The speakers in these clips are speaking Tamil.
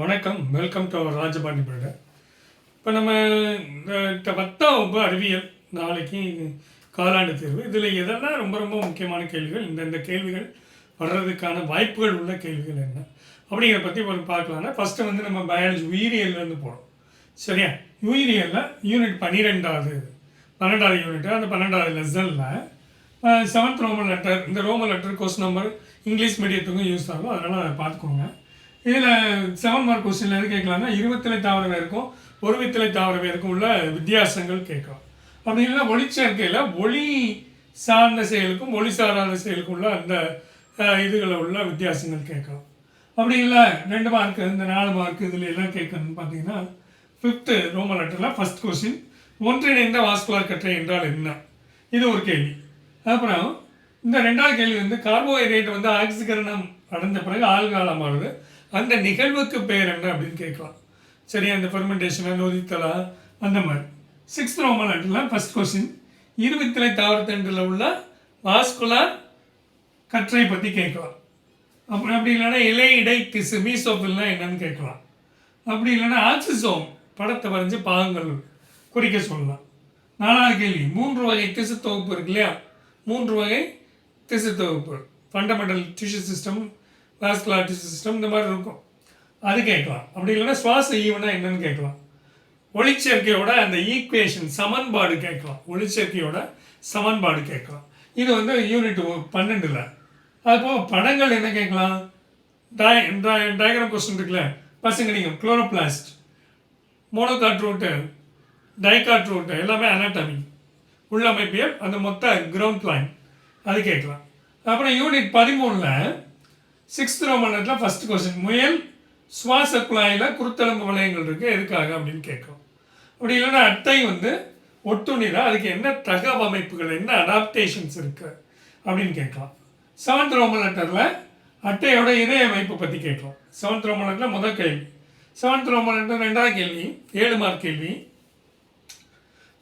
வணக்கம் வெல்கம் டு அவர் ராஜபாண்டி பிள்ளை இப்போ நம்ம இந்த பத்தாம் வகுப்பு அறிவியல் நாளைக்கு காலாண்டு தேர்வு. இதில் எதெல்லாம் ரொம்ப ரொம்ப முக்கியமான கேள்விகள் இந்தந்த கேள்விகள் வர்றதுக்கான வாய்ப்புகள் உள்ள கேள்விகள் என்ன? அப்படிங்கிற பற்றி ஒரு பார்க்கலாம்னா ஃபஸ்ட்டு வந்து நம்ம பயாலஜி உயிரியல்லேருந்து போகிறோம் சரியா? உயிரியலில் யூனிட் பன்னிரெண்டாவது பன்னெண்டாவது யூனிட் அந்த பன்னெண்டாவது லெசனில் செவன்த் ரோமன் லெட்டர் இந்த roman letter question number English மீடியத்துக்கும் use ஆகும். அதனால் அதை பார்த்துக்கோங்க. இதில் செவன் மார்க் கொஸ்டினில் எது கேட்கலாம்னா இருபத்திலை தாவரமே இருக்கும் ஒரு வித்திலை தாவர உள்ள வித்தியாசங்கள் கேட்கும் அப்படி இல்லைன்னா ஒளிச்சேர்க்கையில் ஒளி சார்ந்த செயலுக்கும் ஒளி சாராத செயலுக்கும் உள்ள அந்த இதுகளில் உள்ள வித்தியாசங்கள் கேட்கும் அப்படி இல்லை ரெண்டு மார்க் இந்த நாலு மார்க் இதில் எல்லாம் கேட்கணும்னு பார்த்தீங்கன்னா ஃபிஃப்த்து ரோம லெட்டரில் ஃபஸ்ட் கொஸ்டின் ஒன்றிணைந்த வாஸ்குலார் கற்றை என்றால் என்ன? இது ஒரு கேள்வி. அப்புறம் இந்த ரெண்டாவது கேள்வி வந்து கார்போஹைட்ரேட் வந்து ஆக்சிகரணம் அடைந்த பிறகு ஆள்காலம் அந்த நிகழ்வுக்கு பேர் என்ன அப்படின்னு கேட்கலாம். சரி அந்த ஃபெர்மெண்டேஷனை நொதித்தலா அந்த மாதிரி. சிக்ஸ்த் ரோமன் லெட்டரில் ஃபஸ்ட் கொஸ்டின் இருபத்திலை தாவரத்தண்டில் உள்ள வாஸ்குலார் கற்றை பற்றி கேட்கலாம். அப்புறம் அப்படி இல்லைன்னா இலை இடை திசு மீசோஃபில்னா என்னன்னு கேட்கலாம். அப்படி இல்லைன்னா ஆக்சிசோம் படத்தை வரைஞ்சி பாகங்கள் குறிக்க சொல்லலாம். நாலாவது கேள்வி. மூன்று வகை திசு தொகுப்பு இருக்கு இல்லையா? மூன்று வகை திசு தொகுப்பு. Fundamental tissue system vascular system இந்த மாதிரி இருக்கும். அது கேட்கலாம். அப்படி இல்லைன்னா சுவாச ஈவனா என்னன்னு கேட்கலாம். ஒளிச்சேர்க்கையோட அந்த ஈக்குவேஷன் சமன்பாடு கேட்கலாம். ஒளிச்சேர்க்கையோட சமன்பாடு கேட்கலாம். இது வந்து யூனிட் பன்னெண்டில். அதுபோக படங்கள் என்ன கேட்கலாம்? டய டயக்ராம் கொஸ்டின் இருக்குல்ல? பசங்க நீங்கள் குளோரோபிளாஸ்ட் மோனோகாட்ரூட்டு டைகாட்ரூட்டு எல்லாமே அனாட்டமி உள்ளமைப்பியல் அந்த மொத்த கிரவுண்ட் பிளான் அது கேட்கலாம். அப்புறம் யூனிட் பதிமூணில் சிக்ஸ்த் ரோமனில் ஃபர்ஸ்ட் கொஸ்டின் முயல் சுவாச குழாயில் குருத்தெலும்பு வளையங்கள் இருக்குது எதுக்காக அப்படின்னு கேட்கும் அப்படி இல்லைன்னா அட்டை வந்து ஒட்டுண்ணில அதுக்கு என்ன தகவமைப்புகள் என்ன அடாப்டேஷன்ஸ் இருக்குது அப்படின்னு கேட்கலாம். செவன்த் ரோமன் லெட்டரில் அட்டையோட இதய அமைப்பு பற்றி கேட்கலாம். செவன்த் ரோமன் லெட்டரில் முதல் கேள்வி. செவன்த் ரோமன் லெட்டர் ரெண்டாவது கேள்வி ஏழு மார்க் கேள்வி.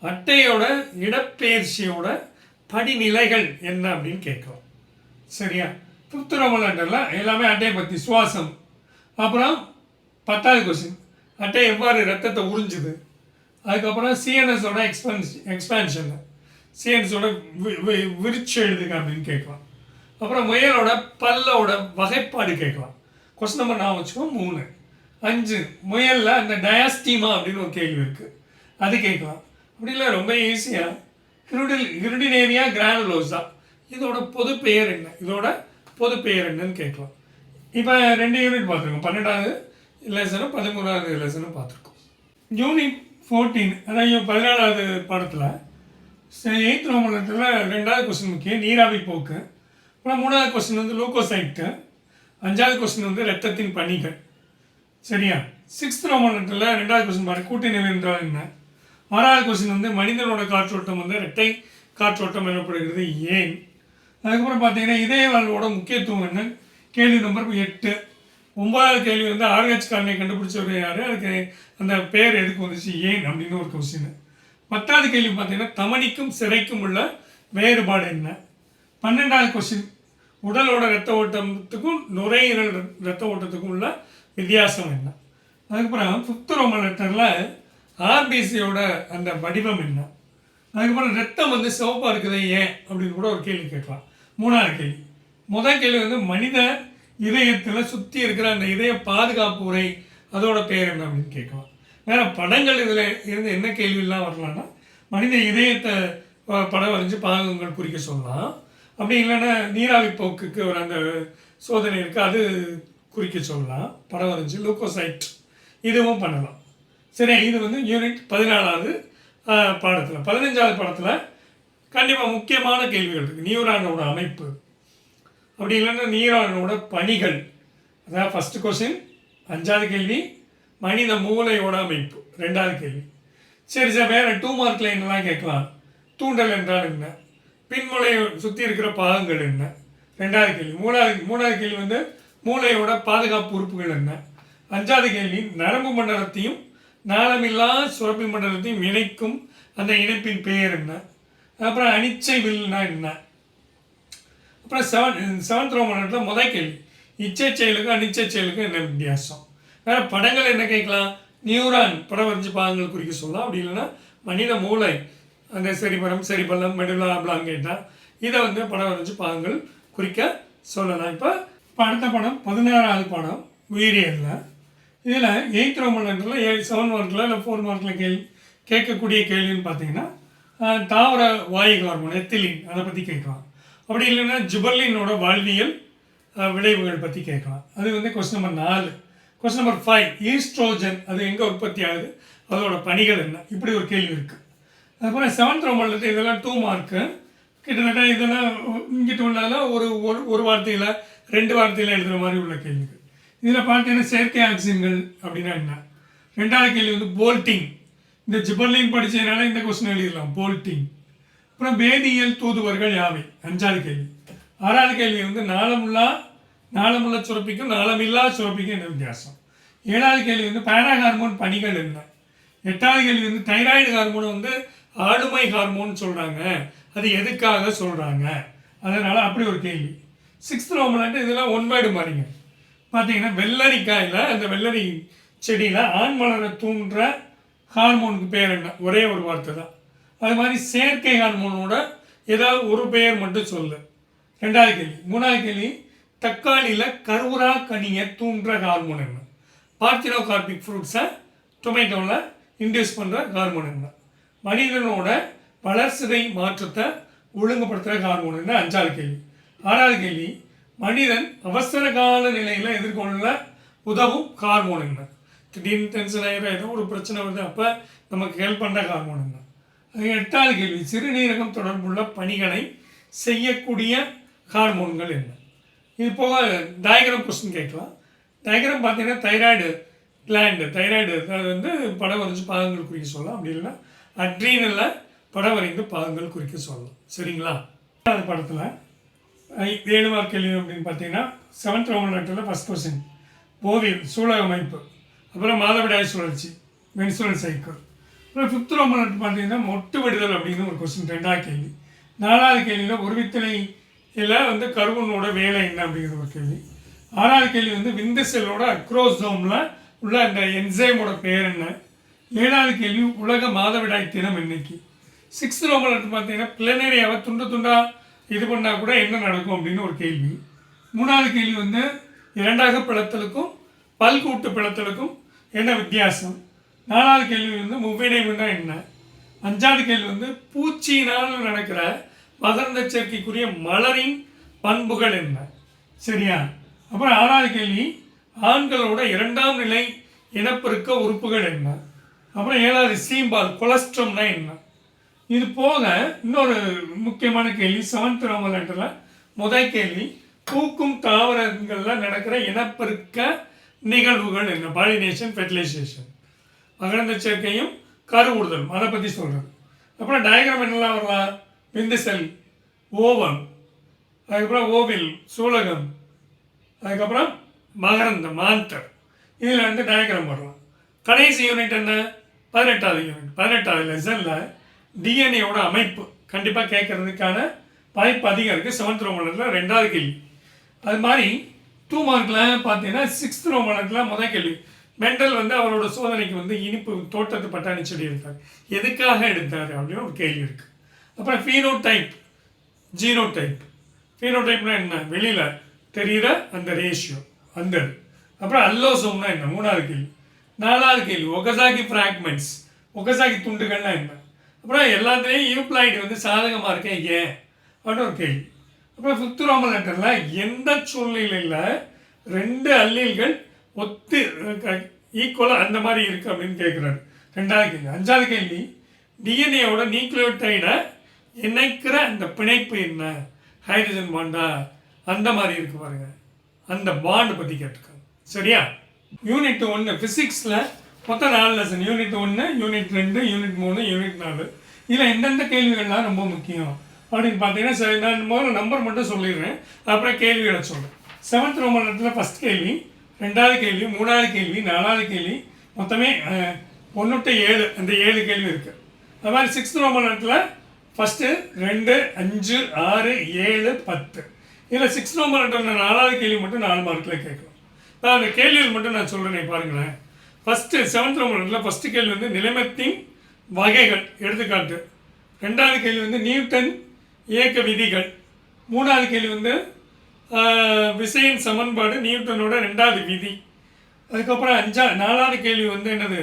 அட்டையோட இடப்பெயர்ச்சியோட படிநிலைகள் என்ன அப்படின்னு கேட்கலாம் சரியா? ஃபிஃப்த் எல்லாமே அட்டையை பற்றி சுவாசம். அப்புறம் பத்தாவது கொஸ்டின் அட்டை எவ்வாறு ரத்தத்தை உறிஞ்சுது? அதுக்கப்புறம் சிஎன்எஸோட எக்ஸ்பென்ஸ் எக்ஸ்பேன்ஷன் சிஎன்எஸோட விரிச்சு எழுதுங்க அப்படின்னு கேட்கலாம். அப்புறம் முயலோட பல்லோட வகைப்பாடு கேட்கலாம். கொஸ்டின் நம்பர் நான் வச்சுக்கோ மூணு. அஞ்சு முயலில் அந்த டயாஸ்டீமா அப்படின்னு ஒரு கேள்வி இருக்குது அது கேட்கலாம். அப்படி இல்லை ரொம்ப ஈஸியாக ஹிருடில் ஹிருடினேரியா கிரானுலோஸா இதோட பொது பெயர் என்ன? இதோட பொது பெயர் என்னன்னு கேட்கலாம். இப்போ ரெண்டு யூனிட் பார்த்துருக்கோம். பன்னெண்டாவது லெசனும் பதிமூணாவது லெசனும் பார்த்துருக்கோம். யூனிட் ஃபோர்டீன் அதாவது பதினாலாவது பாடத்தில் எயித் ரோமனத்தில் ரெண்டாவது கொஸ்டின் முக்கியம் நீராவி போக்கு. அப்புறம் மூணாவது கொஸ்டின் வந்து லூக்கோசைட்டு அஞ்சாவது கொஸ்டின் வந்து ரத்தத்தின் பணிகள் சரியா? சிக்ஸ்த் ரோமனத்தில் ரெண்டாவது கொஸ்டின் பாரு கூட்டினவை என்றால் என்ன? ஆறாவது கொஸ்டின் வந்து மனிதனோட காற்றோட்டம் வந்து இரட்டை காற்றோட்டம் எனப்படுகிறது ஏன்? அதுக்கப்புறம் பார்த்தீங்கன்னா இதய வாழ்வோட முக்கியத்துவம் என்ன? கேள்வி நம்பர் எட்டு. ஒன்பதாவது கேள்வி வந்து ஆர்ஹெச் காலனியை கண்டுபிடிச்சவர் யார்? அதுக்கு அந்த பேர் எதுக்கு வந்துச்சு? ஏன்? அப்படின்னு ஒரு கொஸ்டின் பத்தாவது கேள்வி பார்த்தீங்கன்னா தமணிக்கும் சிறைக்கும் உள்ள வேறுபாடு என்ன? பன்னெண்டாவது கொஸ்டின் உடலோட ரத்த ஓட்டத்துக்கும் நுரையீரல் ரத்த ஓட்டத்துக்கும் உள்ள வித்தியாசம் என்ன? அதுக்கப்புறம் ஃபிஃப்த் ரோமன் லெட்டரில் ஆர்பிசியோட அந்த வடிவம் என்ன? அதுக்கப்புறம் ரத்தம் வந்து சிவப்பாக இருக்குது ஏன்? அப்படின்னு கூட ஒரு கேள்வி கேட்கலாம். மூணாவது கேள்வி. முதல் கேள்வி வந்து மனித இதயத்தில் சுற்றி இருக்கிற அந்த இதய பாதுகாப்பு உரை அதோட பேர் என்ன அப்படின்னு கேட்கலாம். வேறு படங்கள் இதில் இருந்து என்ன கேள்வியெல்லாம் வரலாம்னா மனித இதயத்தை படம் வரைஞ்சு பாகங்கள் குறிக்க சொல்லலாம். அப்படி இல்லைன்னா நீராவி போக்குக்கு ஒரு அந்த சோதனை இருக்குது அது குறிக்க சொல்லலாம். படம் வரைஞ்சி லூக்கோசைட் இதுவும் பண்ணலாம். சரி இது வந்து யூனிட் பதினாலாவது பாடத்தில் பதினஞ்சாவது படத்தில் கண்டிப்பாக முக்கியமான கேள்விகள் இருக்குது நியூரானோட அமைப்பு. அப்படி இல்லைன்னா நியூரானோட பணிகள். அதான் ஃபஸ்ட்டு கொஸ்டின் அஞ்சாவது கேள்வி. மனித மூளையோட அமைப்பு. ரெண்டாவது கேள்வி. சரி சார் வேறு டூ மார்க்கில் என்னெல்லாம் கேட்கலாம். தூண்டல் என்றால் என்ன? பின்மூளையை சுற்றி இருக்கிற பாகங்கள் என்ன? ரெண்டாவது கேள்வி. மூணாவது மூணாவது கேள்வி வந்து மூளையோட பாதுகாப்பு உறுப்புகள் என்ன? அஞ்சாவது கேள்வி. நரம்பு மண்டலத்தையும் நாளமில்லா சுரப்பி மண்டலத்தையும் இணைக்கும் அந்த இணைப்பின் பெயர் என்ன? அப்புறம் அனிச்சை வில்னா என்ன? அப்புறம் செவன் செவன்த் ரோமனில் முதல் கேள்வி. இச்சை செயலுக்கும் அனிச்சை செயலுக்கும் என்ன வித்தியாசம்? வேற படங்கள் என்ன கேட்கலாம்? நியூரான் படம் வரைஞ்சி பாகங்கள் குறிக்க சொல்லலாம். அப்படி இல்லைன்னா மனித மூளை. அந்த செரிபரம் செரிபல்லம் மெடுலா பிளாங்கேட்டா இதை வந்து படம் வரைஞ்சு பாகங்கள் குறிக்க சொல்லலாம். இப்போ இப்போ அடுத்த படம் பதினாறாவது படம் உயிரியல்ல. இதில் எயித் ரோமன்ல ஏழு செவன் மார்க்கில் இல்லை ஃபோர் மார்க்கில் கேள்வி கேட்கக்கூடிய கேள்வின்னு பார்த்தீங்கன்னா தாவர வாயு ஹார்மோன் எத்திலின் அதை பற்றி கேட்கலாம். அப்படி இல்லைன்னா ஜுபர்லினோட வாழ்வியல் விளைவுகள் பற்றி கேட்கலாம். அது வந்து கொஸ்டின் நம்பர் நாலு. கொஸ்டின் நம்பர் ஃபைவ் ஈஸ்ட்ரோஜன் அது எங்கே உற்பத்தி ஆகுது? அதோட பணிகள் என்ன? இப்படி ஒரு கேள்வி இருக்குது அதுபோல் செவன்த் ரோமன்ல இதெல்லாம் டூ மார்க்கு கிட்டத்தட்ட இதெல்லாம் இங்கிட்டு உள்ளதெல்லாம் ஒரு ஒரு ஒரு வார்த்தையில் ரெண்டு வார்த்தையில் எழுதுகிற மாதிரி உள்ள கேள்விகள். இதில் பார்த்தீங்கன்னா செயற்கை ஆக்சிஜன்கள் அப்படின்னா என்ன? ரெண்டாவது கேள்வி வந்து போல்ட்டிங் இந்த ஜிபர்லின் படித்ததுனால இந்த கொஸ்டின் எழுதிடலாம். போல்ட்டிங் அப்புறம் வேதியியல் தூதுவர்கள் யாவை? அஞ்சாவது கேள்வி. ஆறாவது கேள்வி வந்து நாளமுள்ளா நாளமுள்ள சுரப்பிக்கும் நாளமில்லா சுரப்பிக்கும் என்ன வித்தியாசம்? ஏழாவது கேள்வி வந்து பேரா ஹார்மோன் பணிகள் என்ன? எட்டாவது கேள்வி வந்து தைராய்டு ஹார்மோன் வந்து ஆளுமை ஹார்மோன் சொல்கிறாங்க அது எதுக்காக சொல்கிறாங்க அதனால் அப்படி ஒரு கேள்வி. சிக்ஸ்த் ரோமலான்ட்டு இதெல்லாம் ஒன் மாறிங்க. மாதிரிங்க பார்த்தீங்கன்னா வெள்ளரிக்காயில் அந்த வெள்ளரி செடியில் ஆண் மலரை தூண்டுற ஹார்மோனுக்கு பேர் என்ன? ஒரே ஒரு வார்த்தை தான் அது மாதிரி செயற்கை ஹார்மோனோட ஏதாவது ஒரு பெயர் மட்டும் சொல்லு. ரெண்டாவது கேள்வி. மூணாவது கேள்வி தக்காளியில் கருவுரா கனியை தூண்டுற ஹார்மோன் என்ன? பார்த்தினோ கார்பிக் ஃப்ரூட்ஸை டொமேட்டோவில் இன்டியூஸ் பண்ணுற ஹார்மோன் என்ன? மனிதனோட வளர்சிதை மாற்றத்தை ஒழுங்குபடுத்துகிற ஹார்மோன் என்ன? அஞ்சாவது கேள்வி. ஆறாவது கேள்வி மனிதன் அவசர கால நிலையில் எதிர்கொள்ள உதவும் ஹார்மோன் என்ன? திடீர்னு டென்ஷன் ஆகிடும் ஏதோ ஒரு பிரச்சனை வருது அப்போ நமக்கு ஹெல்ப் பண்ணுற ஹார்மோன் தான். எட்டாவது கேள்வி. சிறுநீரகம் தொடர்புள்ள பணிகளை செய்யக்கூடிய ஹார்மோன்கள் என்ன? இது போக டயக்ராம் கொஸ்டின் கேட்கலாம். டயக்ராம் பார்த்தீங்கன்னா தைராய்டு கிளாண்டு தைராய்டு அது வந்து படம் வரைஞ்சு பாகங்கள் குறிக்க சொல்லலாம். அப்படி இல்லைன்னா அட்ரீனலில் படம் வரைந்து பாகங்கள் குறிக்க சொல்லலாம். சரிங்களா? அந்த படத்தில் ஏழு மார்க் கேள்வி அப்படின்னு பார்த்தீங்கன்னா செவன்த் ரவுண்ட் லெட்டரில் ஃபஸ்ட் கொஸ்டின் ஓவியம் சூழக அமைப்பு. அப்புறம் மாதவிடாய் சுழற்சி மென்சுரல் சைக்கிள் அப்புறம் ஃபிஃப்த் ரோமன் பார்த்தீங்கன்னா மொட்டு விடுதல் அப்படின்னு ஒரு கொஸ்டின் ரெண்டாவது கேள்வி. நாலாவது கேள்வியில் ஒரு வித்தனை இதில் வந்து கருவனோட வேலை என்ன அப்படிங்கிற ஒரு கேள்வி. ஆறாவது கேள்வி வந்து விந்து செல்லோட அக்ரோசோமில் உள்ள அந்த என்சைமோட பேர் என்ன? ஏழாவது கேள்வி உலக மாதவிடாய் தினம் என்னைக்கு? சிக்ஸ்த் ரோமன் லெட்டர் பார்த்தீங்கன்னா பிளனேரியாவை துண்டு துண்டாக இது பண்ணால் கூட என்ன நடக்கும் அப்படின்னு ஒரு கேள்வி. மூணாவது கேள்வி வந்து இரண்டாக பிளத்தலுக்கும் பல்கூட்டு பிளத்தலுக்கும் என்ன வித்தியாசம்? நாலாவது கேள்வி வந்து முவ்வினைவுன்னா என்ன? அஞ்சாவது கேள்வி வந்து பூச்சியினால் நடக்கிற மகரந்த சேர்க்கைக்குரிய மலரின் பண்புகள் என்ன? சரியா? அப்புறம் ஆறாவது கேள்வி ஆண்களோட இரண்டாம் நிலை இனப்பெருக்க உறுப்புகள் என்ன? அப்புறம் ஏழாவது சீம்பால் கொலஸ்ட்ரம்னா என்ன? இது போக இன்னொரு முக்கியமான கேள்வி செவன்த் ரோமன் முதல் கேள்வி பூக்கும் தாவரங்களில் நடக்கிற இனப்பெருக்க நிகழ்வுகள் என்ன? பாலினேஷன் ஃபெர்டிலைசேஷன் மகரந்த சேர்க்கையும் கருவுடுதல் அதை பற்றி சொல்கிறேன் அப்புறம் டயக்ராம் என்னெல்லாம் வரலாம் விந்து செல் ஓவம் அதுக்கப்புறம் ஓவில் சூலகம் அதுக்கப்புறம் மகரந்த மாந்தர். இதில் வந்து டயக்ராம் வரலாம் கடைசி யூனிட் என்ன? பதினெட்டாவது யூனிட் பதினெட்டாவது லெசனில் டிஎன்ஏவோட அமைப்பு. கண்டிப்பாக கேட்கறதுக்கான வாய்ப்பு அதிகம் இருக்குது செவன்த் ரோமில் ரெண்டாவது கேள்வி. அது மாதிரி டூ மார்க்கில் பார்த்தீங்கன்னா சிக்ஸ்த் ரோமனத்தில் முதல் கேள்வி. மெண்டல் வந்து அவரோட சோதனைக்கு வந்து இனிப்பு தோட்டத்து பட்டாணி செடி எடுத்தார். எதுக்காக எடுத்தார் அப்படின்னு ஒரு கேள்வி இருக்குது அப்புறம் ஃபீனோ டைப் ஜீனோ டைப் ஃபீனோ டைப்னா என்ன? வெளியில் தெரிகிற அந்த ரேஷியோ அந்த அப்புறம் அல்லோசோம்னா என்ன? மூணாவது கேள்வி. நாலாவது கேள்வி ஒகசாகி ஃப்ராக்மெண்ட்ஸ் ஒகசாகி துண்டுகள்னா என்ன? அப்புறம் எல்லாத்துலேயும் யூப்ளாய்டு வந்து சாதகமாக இருக்கேன் ஏன்? அப்படின்னு ஒரு கேள்வி. அப்புறம் சுத்துராம லெட்டரில் எந்த சூழ்நிலையில் ரெண்டு அல்லீல்கள் ஒத்து ஈக்குவலாக அந்த மாதிரி இருக்குது அப்படின்னு கேட்குறாரு ரெண்டாவது கேள்வி. அஞ்சாவது கேள்வி. டிஎன்ஏவோட நியூக்ளியோடைடை இணைக்கிற அந்த பிணைப்பு என்ன? ஹைட்ரஜன் பாண்டா. அந்த மாதிரி இருக்கு பாருங்க. அந்த பாண்டு பற்றி கேட்டிருக்காங்க. சரியா? யூனிட் ஒன்று ஃபிசிக்ஸில் மொத்தம் நாலு லெசன் யூனிட் ஒன்று யூனிட் ரெண்டு யூனிட் மூணு யூனிட் நாலு. இதில் எந்தெந்த கேள்விகள்லாம் ரொம்ப முக்கியம்? அப்படின்னு பார்த்தீங்கன்னா சரி நான் முதல்ல நம்பர் மட்டும் சொல்லிடுறேன். அப்புறம் கேள்விகளை சொல்கிறேன் செவன்த் ரோமனத்தில் ஃபஸ்ட் கேள்வி ரெண்டாவது கேள்வி மூணாவது கேள்வி நாலாவது கேள்வி. மொத்தமே ஒன்று ஏழு அந்த ஏழு கேள்வி இருக்குது அது மாதிரி சிக்ஸ்த் ரோமனத்தில் ஃபஸ்ட்டு ரெண்டு அஞ்சு ஆறு ஏழு பத்து. இதில் சிக்ஸ் ரோமனத்தில் நாலாவது கேள்வி மட்டும் நாலு மார்க்கில் கேட்கணும். நான் அந்த கேள்விகள் மட்டும் நான் சொல்கிறேன் பாருங்களேன். ஃபஸ்ட்டு செவன்த் ரோமனில் ஃபஸ்ட்டு கேள்வி வந்து நிலைமத்தின் வகைகள் எடுத்துக்காட்டு. ரெண்டாவது கேள்வி வந்து நியூட்டன் இயக்க விதிகள். மூணாவது கேள்வி வந்து விசையின் சமன்பாடு நியூட்டனோட ரெண்டாவது விதி. அதுக்கப்புறம் அஞ்சா நாலாவது கேள்வி வந்து என்னது?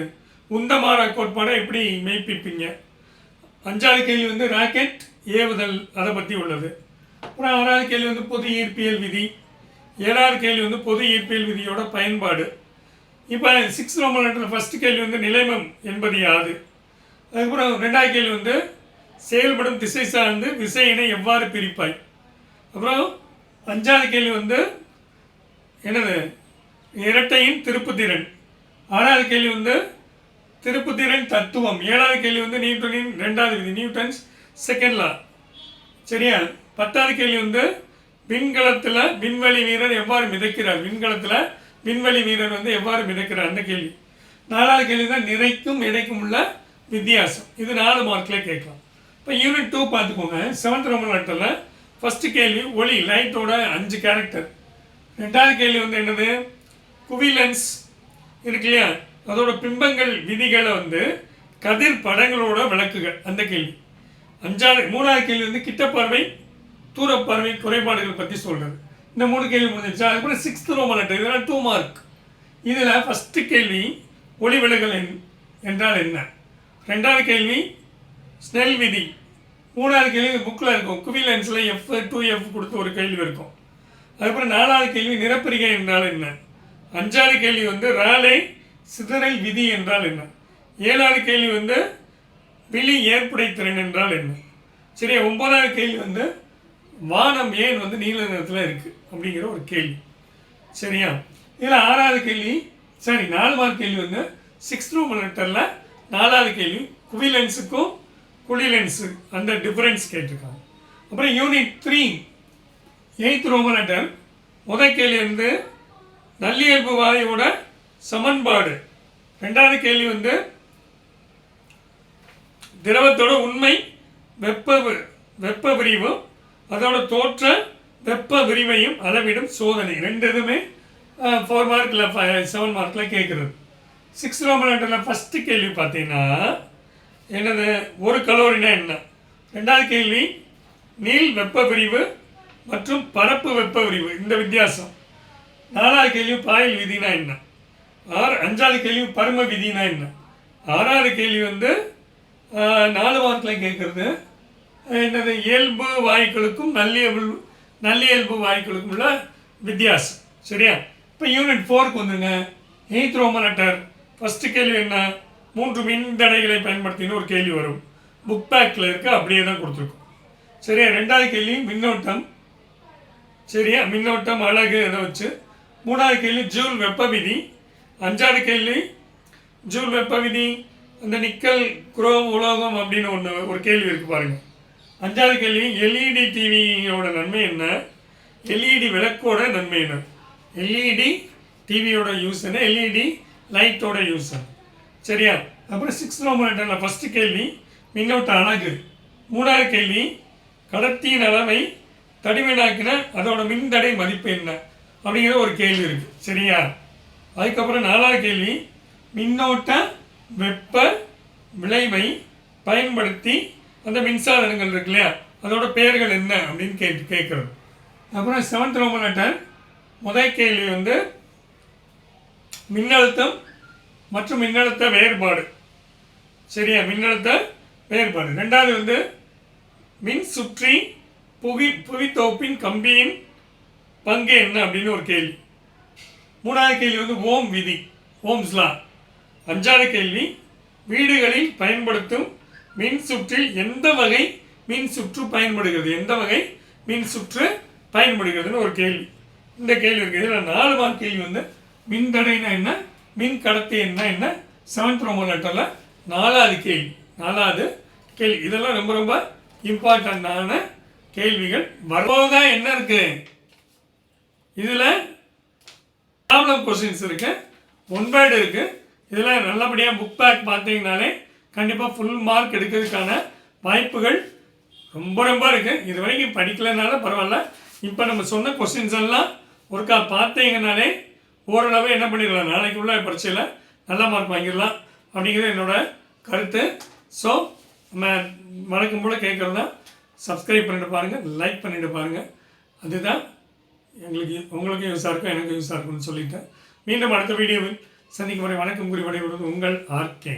உந்தமாரா கோட்பாடை எப்படி மெய்ப்பிப்பீங்க? அஞ்சாவது கேள்வி வந்து ராக்கெட் ஏவுதல் அதை பற்றி உள்ளது. அப்புறம் ஆறாவது கேள்வி வந்து பொது ஈர்ப்பியல் விதி. ஏழாவது கேள்வி வந்து பொது ஈர்ப்பியல் விதியோட பயன்பாடு. இப்போ சிக்ஸ் ரோமன் ஃபஸ்ட்டு கேள்வி வந்து நிலைமம் என்பது யாது? அதுக்கப்புறம் ரெண்டாவது கேள்வி வந்து செயல்படும் திசை சார்ந்து விசையினை எவ்வாறு பிரிப்பாய்? அப்புறம் அஞ்சாவது கேள்வி வந்து என்னது? இரட்டையின் திருப்புத்திறன். ஆறாவது கேள்வி வந்து திருப்புத்திறன் தத்துவம். ஏழாவது கேள்வி வந்து நியூட்டனின் ரெண்டாவது விதி நியூட்டன்ஸ் செகண்ட் லா சரியா? பத்தாவது கேள்வி வந்து விண்கலத்தில் விண்வெளி வீரர் எவ்வாறு மிதக்கிறார்? விண்கலத்தில் விண்வெளி வீரர் வந்து எவ்வாறு மிதக்கிறார்? அந்த கேள்வி. நாலாவது கேள்வி தான் நிறைக்கும் இடைக்கும் உள்ள வித்தியாசம். இது நாலு மார்க்கில் கேட்கலாம். இப்போ யூனிட் டூ பார்த்துக்கோங்க. செவன்த் ரோமன் லெட்டரில் ஃபஸ்ட்டு கேள்வி ஒளி லைட்டோட அஞ்சு கேரக்டர் ரெண்டாவது கேள்வி வந்து என்னது? குவிலன்ஸ். இருக்கு இல்லையா? அதோட பிம்பங்கள் விதிகளை வந்து கதிர் படங்களோட விளக்குகள். அந்த கேள்வி. அஞ்சாவது மூணாவது கேள்வி வந்து கிட்ட பார்வை தூர பார்வை குறைபாடுகள் பற்றி சொல்கிறது இந்த மூணு கேள்வி முடிஞ்சிச்சு அதுக்கப்புறம் சிக்ஸ்த் ரோமன் லெட்டர் இதெல்லாம் டூ மார்க் இதில் ஃபஸ்ட்டு கேள்வி ஒளி விலகல் என்- என்றால் என்ன? ரெண்டாவது கேள்வி ஸ்னெல் விதி. மூணாவது கேள்வி புக்கில் இருக்கும். குவிலன்ஸில் எஃப் டூ எஃப் கொடுத்து ஒரு கேள்வி இருக்கும். அதுக்கப்புறம் நாலாவது கேள்வி நிறப்பிரிகை என்றால் என்ன? அஞ்சாவது கேள்வி வந்து ராலே சிதறல் விதி என்றால் என்ன? ஏழாவது கேள்வி வந்து விழி ஏற்புடைத்திறன் என்றால் என்ன? சரி ஒன்பதாவது கேள்வி வந்து வானம் ஏன் வந்து நீல நிறத்தில் இருக்குது அப்படிங்கிற ஒரு கேள்வி. சரியா? இதில் ஆறாவது கேள்வி சரி நாலு மார்க் கேள்வி வந்து சிக்ஸ்த் ரூம் லெட்டரில் நாலாவது கேள்வி குவிலன்ஸுக்கும் குளிலென்ஸு அந்த டிஃப்ரென்ஸ் கேட்டிருக்காங்க. அப்புறம் unit three eighth roman letter முதல் கேள்வி வந்து நல்லியல்பு வாயுவோட சமன்பாடு. ரெண்டாவது கேள்வி வந்து திரவத்தோட உண்மை வெப்ப வெப்ப விரிவும் அதோட தோற்ற வெப்ப விரிவையும் அளவிடும் சோதனை. ரெண்டு இதுவுமே ஃபோர் மார்க்கில் செவன் மார்க்கில் கேட்குறது. சிக்ஸ் ரோமன் ஃபஸ்ட்டு கேள்வி பார்த்தீங்கன்னா என்னது? ஒரு கலோரினா என்ன? ரெண்டாவது கேள்வி நீள் வெப்ப பிரிவு மற்றும் பரப்பு வெப்ப விரிவு இந்த வித்தியாசம். நாலாவது கேள்வி பாயில் விதினா என்ன? ஆறு அஞ்சாவது கேள்வி பரும விதினா என்ன? ஆறாவது கேள்வி வந்து நாலு வாரத்தில் கேட்குறது. என்னது? இயல்பு வாயுக்களுக்கும் நல்லியல்பு நல்லியல்பு வாயுக்களுக்கும் உள்ள வித்தியாசம். சரியா? இப்போ யூனிட் ஃபோருக்கு வந்துங்க எயித் ரோமன் லெட்டர் ஃபஸ்ட்டு கேள்வி என்ன? மூன்று மின்தடைகளை பயன்படுத்தின ஒரு கேள்வி வரும். புக் பேக்கில் இருக்க அப்படியே தான் கொடுத்துருக்கோம். சரியா? ரெண்டாவது கேள்வி மின்னோட்டம். சரியா? மின்னோட்டம் அழகு இதை வச்சு. மூணாவது கேள்வி ஜூல் வெப்ப விதி அஞ்சாவது கேள்வி ஜூல் வெப்ப விதி அந்த நிக்கல் குரோம் உலோகம் அப்படின்னு ஒன்று ஒரு கேள்வி இருக்குது பாருங்கள் அஞ்சாவது கேள்வி எல்இடி டிவியோட நன்மை என்ன? எல்இடி விளக்கோட நன்மை என்ன? எல்இடி டிவியோட யூஸ் என்ன? எல்இடி லைட்டோட யூஸ் என்ன? சரியா? அப்புறம் சிக்ஸ் ரோமன் ஃபஸ்ட்டு கேள்வி மின்னோட்ட அழகு மூணாவது கேள்வி கடத்தியின் அளவை தடிமனாக்கின அதோட மின்தடை மதிப்பு என்ன? அப்படிங்கிற ஒரு கேள்வி இருக்குது சரியா? அதுக்கப்புறம் நாலாவது கேள்வி மின்னோட்ட வெப்ப விளைவை பயன்படுத்தி அந்த மின்சாதனங்கள் இருக்கு இல்லையா? அதோட பெயர்கள் என்ன? அப்படின்னு கேட்டு கேட்குறது. அப்புறம் செவன்த் ரோமன் லெட்டர் முதல் கேள்வி வந்து மின்னழுத்தம் மற்றும் மின்னழுத்த வேறுபாடு. சரியா? மின்னழுத்த வேறுபாடு. ரெண்டாவது வந்து மின் சுற்றி புவி புவித்தோப்பின் கம்பியின் பங்கு என்ன அப்படின்னு ஒரு கேள்வி. மூணாவது கேள்வி வந்து ஓம் விதி ஓம்ஸ்லா அஞ்சாவது கேள்வி வீடுகளில் பயன்படுத்தும் மின் சுற்றில் எந்த வகை மின் சுற்று பயன்படுகிறது? எந்த வகை மின் சுற்று பயன்படுகிறதுன்னு ஒரு கேள்வி. இந்த கேள்வி இருக்குது. இதில் நாலு மார்க் கேள்வி வந்து மின்தடைனா என்ன? மின் கடத்தி என்ன என்ன? செவன்த் ரோமன் லெட்டரில் நாலாவது கேள்வி. நாலாவது கேள்வி. இதெல்லாம் ரொம்ப ரொம்ப இம்பார்ட்டண்ட்டான கேள்விகள். வரும்போதா என்ன இருக்கு? இதில் ப்ராப்ளம் கொஸ்டின்ஸ் இருக்கு. ஒன் இருக்கு. இதில் நல்லபடியாக புக் பேக் பார்த்தீங்கனாலே கண்டிப்பாக ஃபுல் மார்க் எடுக்கிறதுக்கான வாய்ப்புகள் ரொம்ப ரொம்ப இருக்குது இது வரைக்கும் படிக்கலைனாலும் பரவாயில்ல. இப்போ நம்ம சொன்ன கொஸ்டின்ஸ் எல்லாம் ஒருக்கா பார்த்தீங்கனாலே ஓரளவு என்ன பண்ணிடலாம்? நாளைக்கு உள்ள பரீட்சையில் நல்ல மார்க் வாங்கிடலாம். அப்படிங்கிறது என்னோடய கருத்து. ஸோ நம்ம வழக்கம் போல் கேட்குறதா சப்ஸ்கிரைப் பண்ணிட்டு பாருங்கள் லைக் பண்ணிட்டு பாருங்கள் அதுதான் எங்களுக்கு உங்களுக்கும் யூஸாக இருக்கும் எனக்கு யூஸாக இருக்கும்னு சொல்லிட்டேன். மீண்டும் அடுத்த வீடியோவில் சந்திக்கும் வரை வணக்கம் கூறி விடைபெறுவது உங்கள் ஆர்கே